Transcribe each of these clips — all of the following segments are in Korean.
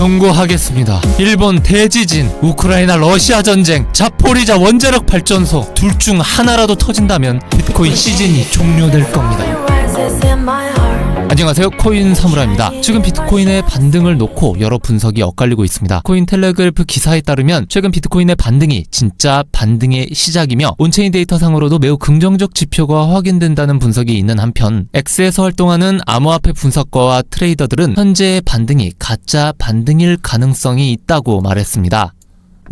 경고하겠습니다. 일본 대지진, 우크라이나 러시아 전쟁, 자포리자 원자력 발전소 둘 중 하나라도 터진다면 비트코인 시즌이 종료될 겁니다. 안녕하세요. 코인 사무라입니다. 최근 비트코인의 반등을 놓고 여러 분석이 엇갈리고 있습니다. 코인 텔레그래프 기사에 따르면 최근 비트코인의 반등이 진짜 반등의 시작이며 온체인 데이터 상으로도 매우 긍정적 지표가 확인된다는 분석이 있는 한편 X에서 활동하는 암호화폐 분석가와 트레이더들은 현재의 반등이 가짜 반등일 가능성이 있다고 말했습니다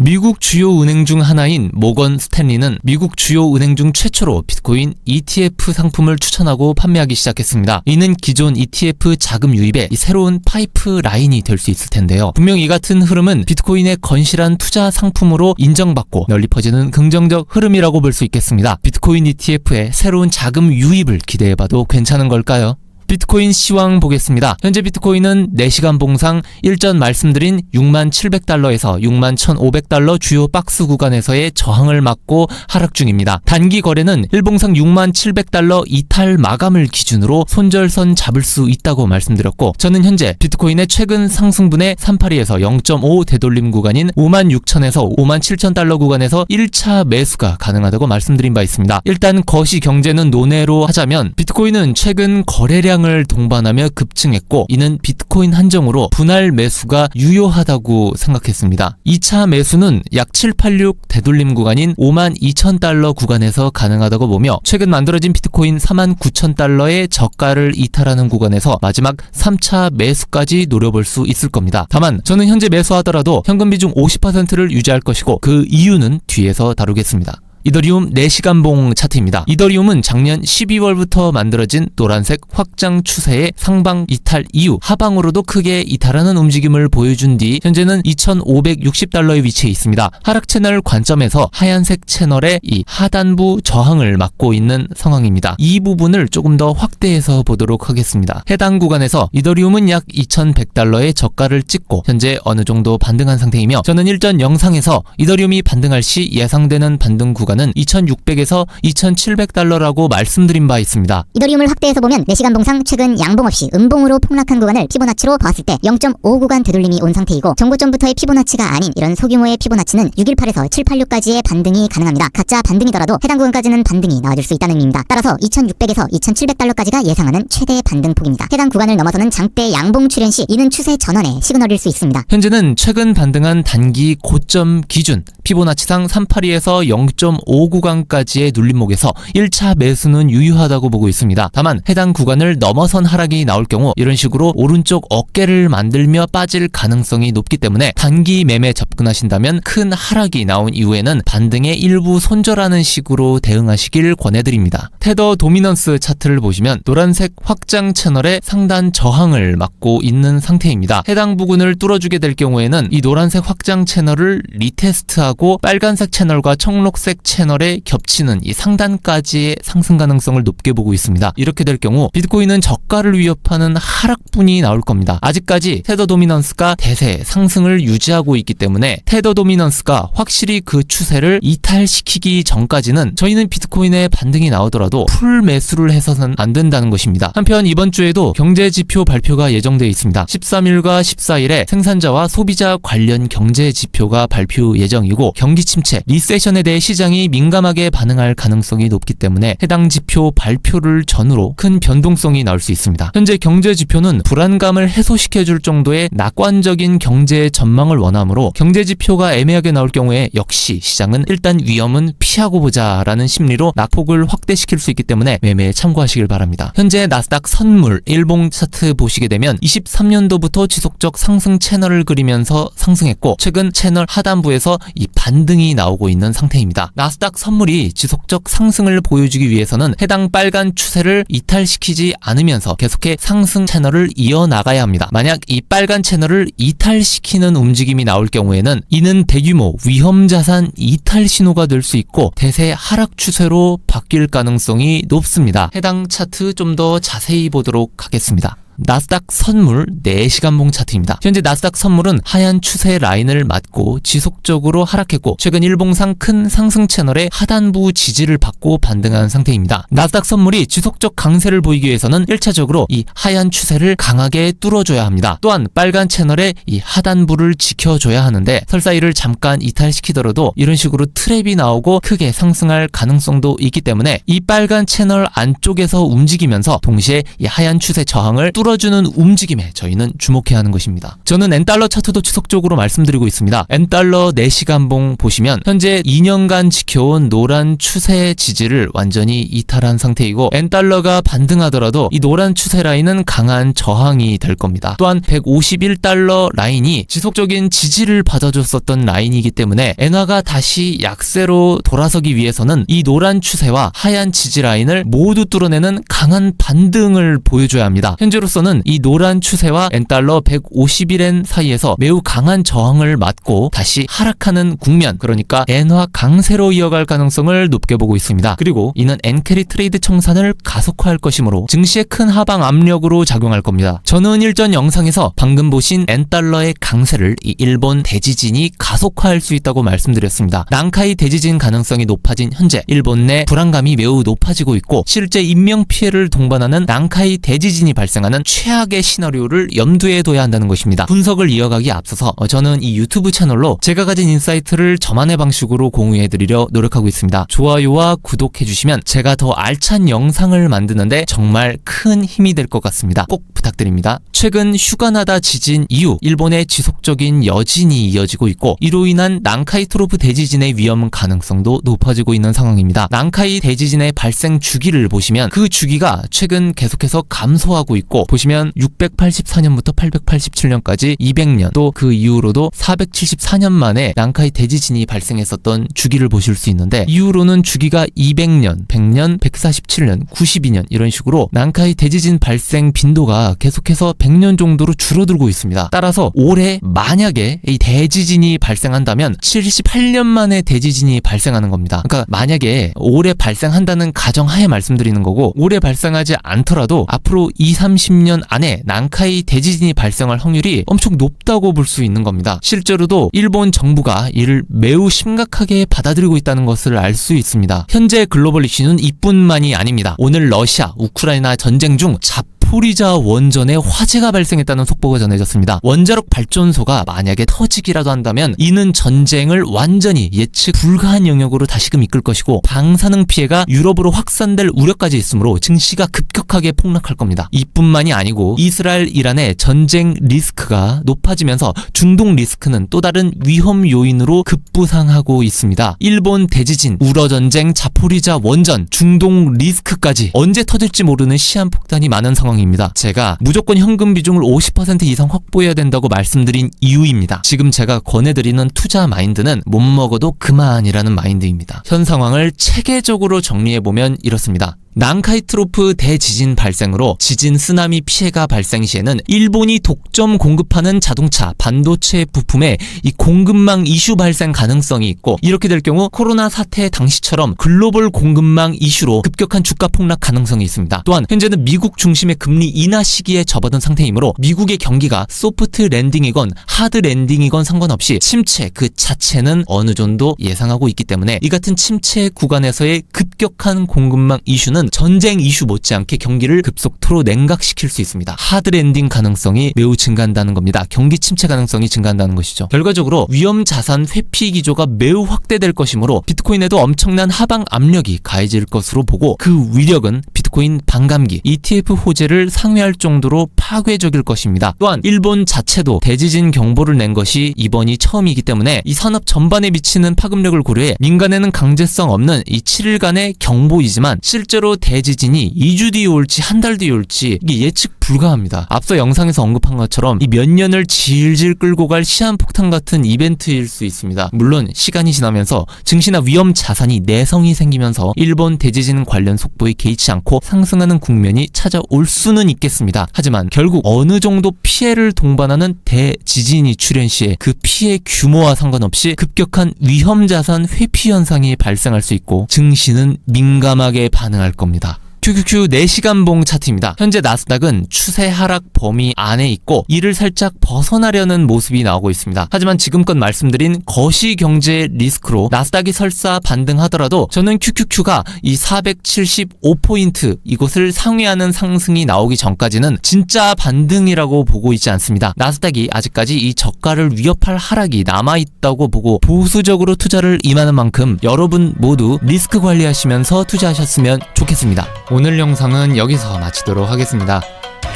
미국 주요 은행 중 하나인 모건 스탠리는 미국 주요 은행 중 최초로 비트코인 ETF 상품을 추천하고 판매하기 시작했습니다. 이는 기존 ETF 자금 유입의 이 새로운 파이프 라인이 될 수 있을 텐데요. 분명 이 같은 흐름은 비트코인의 건실한 투자 상품으로 인정받고 널리 퍼지는 긍정적 흐름이라고 볼 수 있겠습니다. 비트코인 ETF의 새로운 자금 유입을 기대해봐도 괜찮은 걸까요? 비트코인 시황 보겠습니다. 현재 비트코인은 4시간 봉상 일전 말씀드린 6만 700달러에서 6만 1,500달러 주요 박스 구간에서의 저항을 막고 하락 중입니다. 단기 거래는 일봉상 6만 700달러 이탈 마감을 기준으로 손절선 잡을 수 있다고 말씀드렸고 저는 현재 비트코인의 최근 상승분의 382에서 0.5 되돌림 구간인 5만 6천에서 5만 7천 달러 구간에서 1차 매수가 가능하다고 말씀드린 바 있습니다. 일단 거시 경제는 논외로 하자면 비트코인은 최근 거래량 을 동반하며 급증했고 이는 비트코인 한정으로 분할 매수가 유효하다고 생각했습니다. 2차 매수는 약 786 되돌림 구간인 5만 2천 달러 구간에서 가능하다고 보며 최근 만들어진 비트코인 4만 9천 달러의 저가를 이탈하는 구간에서 마지막 3차 매수까지 노려볼 수 있을 겁니다. 다만 저는 현재 매수하더라도 현금 비중 50%를 유지할 것이고 그 이유는 뒤에서 다루겠습니다. 이더리움 4시간봉 차트입니다. 이더리움은 작년 12월부터 만들어진 노란색 확장 추세의 상방 이탈 이후 하방으로도 크게 이탈하는 움직임을 보여준 뒤 현재는 2,560달러에 위치해 있습니다. 하락 채널 관점에서 하얀색 채널의 이 하단부 저항을 막고 있는 상황입니다. 이 부분을 조금 더 확대해서 보도록 하겠습니다. 해당 구간에서 이더리움은 약 2,100달러의 저가를 찍고 현재 어느 정도 반등한 상태이며 저는 일전 영상에서 이더리움이 반등할 시 예상되는 반등 구간 은 2,600에서 2,700달러라고 말씀드린 바 있습니다. 이더리움을 확대해서 보면 4시간 봉상 최근 양봉 없이 음봉으로 폭락한 구간을 피보나치로 봤을 때 0.5 구간 되돌림이 온 상태이고 정고점부터의 피보나치가 아닌 이런 소규모의 피보나치는 618에서 786까지의 반등이 가능합니다. 가짜 반등이더라도 해당 구간까지는 반등이 나와줄 수 있다는 의미입니다. 따라서 2600에서 2700달러까지가 예상하는 최대 반등 폭입니다. 해당 구간을 넘어서는 장대 양봉 출현 시 이는 추세 전환의 시그널일 수 있습니다. 현재는 최근 반등한 단기 고점 기준 피보나치상 382에서 0.5 구간까지의 눌림목에서 1차 매수는 유효하다고 보고 있습니다. 다만 해당 구간을 넘어선 하락이 나올 경우 이런 식으로 오른쪽 어깨를 만들며 빠질 가능성이 높기 때문에 단기 매매 접근하신다면 큰 하락이 나온 이후에는 반등의 일부 손절하는 식으로 대응하시길 권해드립니다. 테더 도미넌스 차트를 보시면 노란색 확장 채널의 상단 저항을 막고 있는 상태입니다. 해당 부분을 뚫어주게 될 경우에는 이 노란색 확장 채널을 리테스트하고 빨간색 채널과 청록색 채널에 겹치는 이 상단까지의 상승 가능성을 높게 보고 있습니다. 이렇게 될 경우 비트코인은 저가를 위협하는 하락분이 나올 겁니다. 아직까지 테더 도미넌스가 대세 상승을 유지하고 있기 때문에 테더 도미넌스가 확실히 그 추세를 이탈시키기 전까지는 저희는 비트코인의 반등이 나오더라도 풀 매수를 해서는 안 된다는 것입니다. 한편 이번 주에도 경제 지표 발표가 예정되어 있습니다. 13일과 14일에 생산자와 소비자 관련 경제 지표가 발표 예정이 고 경기 침체, 리세션에 대해 시장이 민감하게 반응할 가능성이 높기 때문에 해당 지표 발표를 전후로 큰 변동성이 나올 수 있습니다. 현재 경제 지표는 불안감을 해소시켜줄 정도의 낙관적인 경제 전망을 원하므로 경제 지표가 애매하게 나올 경우에 역시 시장은 일단 위험은 피하고 보자라는 심리로 낙폭을 확대시킬 수 있기 때문에 매매에 참고하시길 바랍니다. 현재 나스닥 선물 일봉 차트 보시게 되면 23년도부터 지속적 상승 채널을 그리면서 상승했고 최근 채널 하단부에서 이 반등이 나오고 있는 상태입니다. 나스닥 선물이 지속적 상승을 보여주기 위해서는 해당 빨간 추세를 이탈시키지 않으면서 계속해 상승 채널을 이어나가야 합니다. 만약 이 빨간 채널을 이탈시키는 움직임이 나올 경우에는 이는 대규모 위험 자산 이탈 신호가 될 수 있고 대세 하락 추세로 바뀔 가능성이 높습니다. 해당 차트 좀 더 자세히 보도록 하겠습니다. 나스닥 선물 4시간봉 차트입니다. 현재 나스닥 선물은 하얀 추세 라인을 맞고 지속적으로 하락했고 최근 일봉상 큰 상승 채널의 하단부 지지를 받고 반등한 상태입니다. 나스닥 선물이 지속적 강세를 보이기 위해서는 1차적으로 이 하얀 추세를 강하게 뚫어줘야 합니다. 또한 빨간 채널의 이 하단부를 지켜줘야 하는데 설사 이를 잠깐 이탈시키더라도 이런 식으로 트랩이 나오고 크게 상승할 가능성도 있기 때문에 이 빨간 채널 안쪽에서 움직이면서 동시에 이 하얀 추세 저항을 뚫어 주는 움직임에 저희는 주목해야 하는 것입니다. 저는 엔달러 차트도 지속적으로 말씀드리고 있습니다. 엔달러 4시간봉 보시면 현재 2년간 지켜온 노란 추세 지지를 완전히 이탈한 상태이고 엔달러가 반등하더라도 이 노란 추세 라인은 강한 저항이 될 겁니다. 또한 151달러 라인이 지속적인 지지를 받아줬었던 라인이기 때문에 엔화가 다시 약세로 돌아서기 위해서는 이 노란 추세와 하얀 지지 라인을 모두 뚫어내는 강한 반등을 보여줘야 합니다. 현재로서 는이 노란 추세와 엔달러 151엔 사이에서 매우 강한 저항을 맞고 다시 하락하는 국면 그러니까 엔화 강세로 이어갈 가능성을 높게 보고 있습니다. 그리고 이는 엔캐리 트레이드 청산을 가속화할 것이므로 증시의 큰 하방 압력으로 작용할 겁니다. 저는 일전 영상에서 방금 보신 엔달러의 강세를 이 일본 대지진이 가속화할 수 있다고 말씀드렸습니다. 난카이 대지진 가능성이 높아진 현재 일본 내 불안감이 매우 높아지고 있고 실제 인명 피해를 동반하는 난카이 대지진이 발생하는 최악의 시나리오를 염두에 둬야 한다는 것입니다. 분석을 이어가기 앞서서 어, 저는 이 유튜브 채널로 제가 가진 인사이트를 저만의 방식으로 공유해드리려 노력하고 있습니다. 좋아요와 구독해주시면 제가 더 알찬 영상을 만드는데 정말 큰 힘이 될 것 같습니다. 꼭 부탁드립니다. 최근 휴가나다 지진 이후 일본의 지속적인 여진이 이어지고 있고 이로 인한 난카이 트로프 대지진의 위험 가능성도 높아지고 있는 상황입니다. 난카이 대지진의 발생 주기를 보시면 그 주기가 최근 계속해서 감소하고 있고 보시면 684년부터 887년까지 200년 또 그 이후로도 474년 만에 난카이 대지진이 발생했었던 주기를 보실 수 있는데 이후로는 주기가 200년, 100년, 147년, 92년 이런 식으로 난카이 대지진 발생 빈도가 계속해서 100년 정도로 줄어들고 있습니다. 따라서 올해 만약에 이 대지진이 발생한다면 78년 만에 대지진이 발생하는 겁니다. 그러니까 만약에 올해 발생한다는 가정하에 말씀드리는 거고 올해 발생하지 않더라도 앞으로 2, 30년 안에 난카이 대지진이 발생할 확률이 엄청 높다고 볼 수 있는 겁니다. 실제로도 일본 정부가 이를 매우 심각하게 받아들이고 있다는 것을 알 수 있습니다. 현재 글로벌 이슈는 이뿐만이 아닙니다. 오늘 러시아, 우크라이나 전쟁 중 잡, 포리자 원전에 화재가 발생했다는 속보가 전해졌습니다. 원자력 발전소가 만약에 터지기라도 한다면 이는 전쟁을 완전히 예측 불가한 영역으로 다시금 이끌 것이고 방사능 피해가 유럽으로 확산될 우려까지 있으므로 증시가 급격하게 폭락할 겁니다. 이뿐만이 아니고 이스라엘 이란의 전쟁 리스크가 높아지면서 중동 리스크는 또 다른 위험 요인으로 급부상하고 있습니다. 일본 대지진, 우러 전쟁, 자포리자 원전, 중동 리스크까지 언제 터질지 모르는 시한폭탄이 많은 상황 입니다 제가 무조건 현금 비중을 50% 이상 확보해야 된다고 말씀드린 이유입니다. 지금 제가 권해드리는 투자 마인드는 못 먹어도 그만이라는 마인드입니다. 현 상황을 체계적으로 정리해보면 이렇습니다. 난카이트로프 대지진 발생으로 지진 쓰나미 피해가 발생 시에는 일본이 독점 공급하는 자동차, 반도체 부품에 이 공급망 이슈 발생 가능성이 있고 이렇게 될 경우 코로나 사태 당시처럼 글로벌 공급망 이슈로 급격한 주가 폭락 가능성이 있습니다. 또한 현재는 미국 중심의 금리 인하 시기에 접어든 상태이므로 미국의 경기가 소프트 랜딩이건 하드 랜딩이건 상관없이 침체 그 자체는 어느 정도 예상하고 있기 때문에 이 같은 침체 구간에서의 급격한 공급망 이슈는 전쟁 이슈 못지않게 경기를 급속도로 냉각시킬 수 있습니다. 하드랜딩 가능성이 매우 증가한다는 겁니다. 경기 침체 가능성이 증가한다는 것이죠. 결과적으로 위험 자산 회피 기조가 매우 확대될 것이므로 비트코인에도 엄청난 하방 압력이 가해질 것으로 보고 그 위력은 비트코인 반감기 ETF 호재를 상회할 정도로 파괴적일 것입니다. 또한 일본 자체도 대지진 경보를 낸 것이 이번이 처음이기 때문에 이 산업 전반에 미치는 파급력을 고려해 민간에는 강제성 없는 이 7일간의 경보이지만 실제로 대지진이 2주 뒤에 올지 한 달 뒤에 올지 이게 예측 불가합니다. 앞서 영상에서 언급한 것처럼 이 몇 년을 질질 끌고 갈 시한폭탄 같은 이벤트일 수 있습니다. 물론 시간이 지나면서 증시나 위험 자산이 내성이 생기면서 일본 대지진 관련 속보에 개의치 않고 상승하는 국면이 찾아올 수는 있겠습니다. 하지만 결국 어느 정도 피해를 동반하는 대지진이 출현 시에 그 피해 규모와 상관없이 급격한 위험 자산 회피 현상이 발생할 수 있고 증시는 민감하게 반응할 겁니다. QQQ 4시간봉 차트입니다. 현재 나스닥은 추세 하락 범위 안에 있고 이를 살짝 벗어나려는 모습이 나오고 있습니다. 하지만 지금껏 말씀드린 거시 경제 리스크로 나스닥이 설사 반등하더라도 저는 QQQ가 이 475포인트 이곳을 상회하는 상승이 나오기 전까지는 진짜 반등이라고 보고 있지 않습니다. 나스닥이 아직까지 이 저가를 위협할 하락이 남아있다고 보고 보수적으로 투자를 임하는 만큼 여러분 모두 리스크 관리하시면서 투자하셨으면 좋겠습니다. 오늘 영상은 여기서 마치도록 하겠습니다.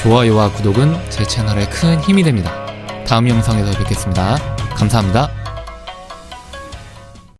좋아요와 구독은 제 채널에 큰 힘이 됩니다. 다음 영상에서 뵙겠습니다. 감사합니다.